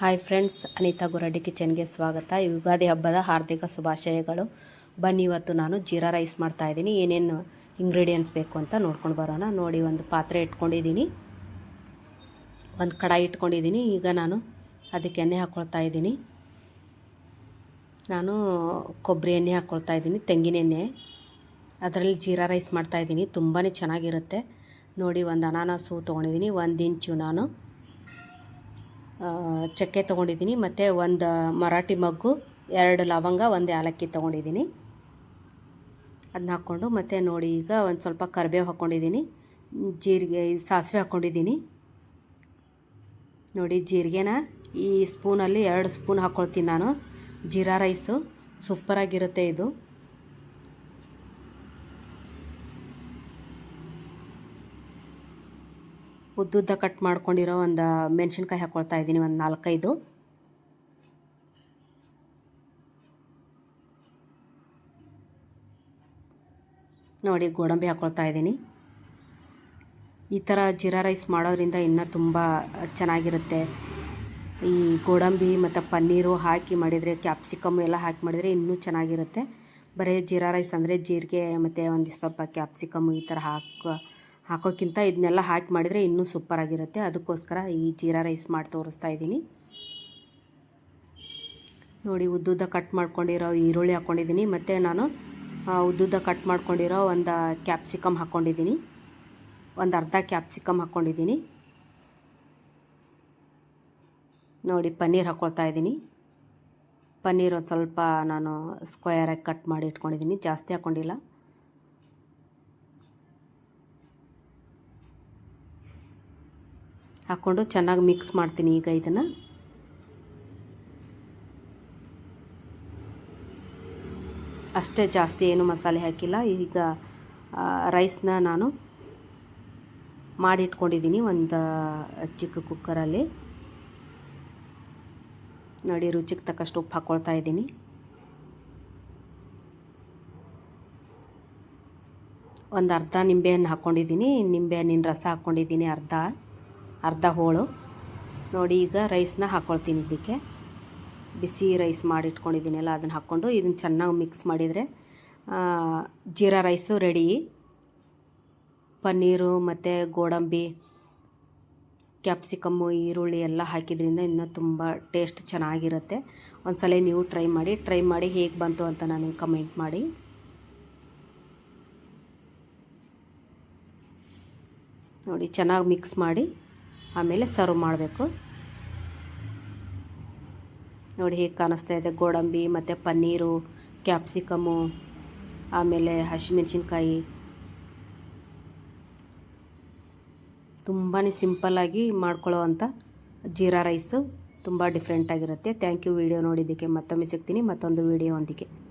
Hi friends Anita Guraddi ಕಿಚನ್ಗೆ ಸ್ವಾಗತ. ಯುಗಾದಿ ಹಬ್ಬದ ಹಾರ್ದಿಕ ಶುಭಾಶಯಗಳು. ಬನ್ನಿ, ಇವತ್ತು ನಾನು ಜೀರಾ ರೈಸ್ ಮಾಡ್ತಾಯಿದ್ದೀನಿ ಏನೇನು ಇಂಗ್ರೀಡಿಯೆಂಟ್ಸ್ ಬೇಕು ಅಂತ ನೋಡ್ಕೊಂಡು ಬರೋಣ. ನೋಡಿ, ಒಂದು ಪಾತ್ರೆ ಇಟ್ಕೊಂಡಿದ್ದೀನಿ. ಒಂದು ಕಡಾಯಿ ಇಟ್ಕೊಂಡಿದ್ದೀನಿ. ಈಗ ನಾನು ಅದಕ್ಕೆ ಎಣ್ಣೆ ಹಾಕ್ಕೊಳ್ತಾ ಇದ್ದೀನಿ. ನಾನು ಕೊಬ್ಬರಿ ಎಣ್ಣೆ ಹಾಕ್ಕೊಳ್ತಾ ಇದ್ದೀನಿ. ತೆಂಗಿನ ಎಣ್ಣೆ. ಅದರಲ್ಲಿ ಜೀರಾ ರೈಸ್ ಮಾಡ್ತಾಯಿದ್ದೀನಿ ತುಂಬಾ ಚೆನ್ನಾಗಿರುತ್ತೆ. ನೋಡಿ, ಒಂದು ಅನಾನಸು ತೊಗೊಂಡಿದ್ದೀನಿ. ಒಂದು ಇಂಚು ನಾನು. ಚಕ್ಕೆ ತೊಗೊಂಡಿದ್ದೀನಿ, ಮತ್ತು ಒಂದು ಮರಾಠಿ ಮಗ್ಗು, ಎರಡು ಲವಂಗ, ಒಂದು ಏಲಕ್ಕಿ ತೊಗೊಂಡಿದ್ದೀನಿ. ಅದನ್ನ ಹಾಕ್ಕೊಂಡು ಮತ್ತು ನೋಡಿ ಈಗ ಒಂದು ಸ್ವಲ್ಪ ಕರಿಬೇವು ಹಾಕ್ಕೊಂಡಿದ್ದೀನಿ ಜೀರಿಗೆ, ಸಾಸಿವೆ ಹಾಕ್ಕೊಂಡಿದ್ದೀನಿ ನೋಡಿ ಜೀರಿಗೆನ ಈ ಸ್ಪೂನಲ್ಲಿ ಎರಡು ಸ್ಪೂನ್ ಹಾಕ್ಕೊಳ್ತೀನಿ ನಾನು. ಜೀರಾ ರೈಸು ಸೂಪರಾಗಿರುತ್ತೆ ಇದು. ಉದ್ದುದ್ದ ಕಟ್ ಮಾಡ್ಕೊಂಡಿರೋ ಒಂದು ಮೆಣಸಿನ್ಕಾಯಿ ಹಾಕ್ಕೊಳ್ತಾ ಇದ್ದೀನಿ, ಒಂದು ನಾಲ್ಕೈದು. ನೋಡಿ, ಗೋಡಂಬಿ ಹಾಕ್ಕೊಳ್ತಾ ಇದ್ದೀನಿ. ಈ ಥರ ಜೀರಾ ರೈಸ್ ಮಾಡೋದ್ರಿಂದ ಇನ್ನೂ ತುಂಬ ಚೆನ್ನಾಗಿರುತ್ತೆ. ಈ ಗೋಡಂಬಿ ಮತ್ತು ಪನ್ನೀರು ಹಾಕಿ ಮಾಡಿದರೆ, ಕ್ಯಾಪ್ಸಿಕಮ್ ಎಲ್ಲ ಹಾಕಿ ಮಾಡಿದರೆ ಇನ್ನೂ ಚೆನ್ನಾಗಿರುತ್ತೆ. ಬರೀ ಜೀರಾ ರೈಸ್ ಅಂದರೆ ಜೀರಿಗೆ ಮತ್ತು ಒಂದು ಸ್ವಲ್ಪ ಕ್ಯಾಪ್ಸಿಕಮ್ ಈ ಥರ ಹಾಕೋ ಹಾಕೋಕ್ಕಿಂತ ಇದನ್ನೆಲ್ಲ ಹಾಕಿ ಮಾಡಿದರೆ ಇನ್ನೂ ಸೂಪರಾಗಿರುತ್ತೆ ಅದಕ್ಕೋಸ್ಕರ ಈ ಜೀರಾ ರೈಸ್ ಮಾಡಿ ತೋರಿಸ್ತಾ ಇದ್ದೀನಿ. ನೋಡಿ, ಉದ್ದುದ್ದ ಕಟ್ ಮಾಡ್ಕೊಂಡಿರೋ ಈರುಳ್ಳಿ ಹಾಕ್ಕೊಂಡಿದ್ದೀನಿ ಮತ್ತು ನಾನು ಉದ್ದುದ್ದ ಕಟ್ ಮಾಡ್ಕೊಂಡಿರೋ ಒಂದು ಕ್ಯಾಪ್ಸಿಕಮ್ ಹಾಕ್ಕೊಂಡಿದ್ದೀನಿ ಒಂದು ಅರ್ಧ ಕ್ಯಾಪ್ಸಿಕಮ್ ಹಾಕ್ಕೊಂಡಿದ್ದೀನಿ ನೋಡಿ, ಪನ್ನೀರ್ ಹಾಕ್ಕೊಳ್ತಾ ಇದ್ದೀನಿ. ಪನ್ನೀರ್ ಒಂದು ಸ್ವಲ್ಪ ನಾನು ಸ್ಕ್ವಯರಾಗಿ ಕಟ್ ಮಾಡಿ ಇಟ್ಕೊಂಡಿದ್ದೀನಿ. ಜಾಸ್ತಿ ಹಾಕ್ಕೊಂಡಿಲ್ಲ ಹಾಕ್ಕೊಂಡು ಚೆನ್ನಾಗಿ ಮಿಕ್ಸ್ ಮಾಡ್ತೀನಿ ಈಗ ಇದನ್ನು. ಅಷ್ಟೇ ಜಾಸ್ತಿ ಏನು ಮಸಾಲೆ ಹಾಕಿಲ್ಲ. ಈಗ ರೈಸ್ನ ನಾನು ಮಾಡಿಟ್ಕೊಂಡಿದ್ದೀನಿ ಒಂದು ಚಿಕ್ಕ ಕುಕ್ಕರಲ್ಲಿ ನೋಡಿ, ರುಚಿಗೆ ತಕ್ಕಷ್ಟು ಉಪ್ಪು ಹಾಕ್ಕೊಳ್ತಾ ಇದ್ದೀನಿ. ಒಂದು ಅರ್ಧ ನಿಂಬೆಹಣ್ಣು ಹಾಕ್ಕೊಂಡಿದ್ದೀನಿ ನಿಂಬೆಹಣ್ಣಿನ ರಸ ಹಾಕ್ಕೊಂಡಿದ್ದೀನಿ ಅರ್ಧ. ಅರ್ಧ ಹೋಳು. ನೋಡಿ, ಈಗ ರೈಸ್ನ ಹಾಕ್ಕೊಳ್ತೀನಿ ಇದಕ್ಕೆ ಬಿಸಿ ರೈಸ್ ಮಾಡಿಟ್ಕೊಂಡಿದ್ದೀನಲ್ಲ ಅದನ್ನು ಹಾಕ್ಕೊಂಡು ಇದನ್ನು ಚೆನ್ನಾಗಿ ಮಿಕ್ಸ್ ಮಾಡಿದರೆ ಜೀರಾ ರೈಸು ರೆಡಿ ಪನ್ನೀರು ಮತ್ತು ಗೋಡಂಬಿ ಕ್ಯಾಪ್ಸಿಕಮ್ಮು ಈರುಳ್ಳಿ ಎಲ್ಲ ಹಾಕಿದ್ರಿಂದ ಇನ್ನೂ ತುಂಬ ಟೇಸ್ಟ್ ಚೆನ್ನಾಗಿರುತ್ತೆ. ಒಂದ್ಸಲ ನೀವು ಟ್ರೈ ಮಾಡಿ ಟ್ರೈ ಮಾಡಿ ಹೇಗೆ ಬಂತು ಅಂತ ನನಗೆ ಕಮೆಂಟ್ ಮಾಡಿ. ನೋಡಿ, ಚೆನ್ನಾಗಿ ಮಿಕ್ಸ್ ಮಾಡಿ. ಆಮೇಲೆ ಸರ್ವ್ ಮಾಡಬೇಕು. ನೋಡಿ ಹೇಗೆ ಕಾಣಿಸ್ತಾ ಇದೆ. ಗೋಡಂಬಿ, ಮತ್ತು ಪನ್ನೀರು, ಕ್ಯಾಪ್ಸಿಕಮು, ಆಮೇಲೆ ಹಸಿಮೆಣ್ಸಿನ್ಕಾಯಿ. ತುಂಬಾ ಸಿಂಪಲ್ಲಾಗಿ ಮಾಡ್ಕೊಳ್ಳೋ ಅಂಥ ಜೀರಾ ರೈಸು ತುಂಬ ಡಿಫ್ರೆಂಟಾಗಿರುತ್ತೆ ಥ್ಯಾಂಕ್ ಯು ವಿಡಿಯೋ ನೋಡಿದ್ದಕ್ಕೆ ಮತ್ತೊಮ್ಮೆ ಸಿಗ್ತೀನಿ. ಮತ್ತೊಂದು ವಿಡಿಯೋ ಒಂದಿಗೆ.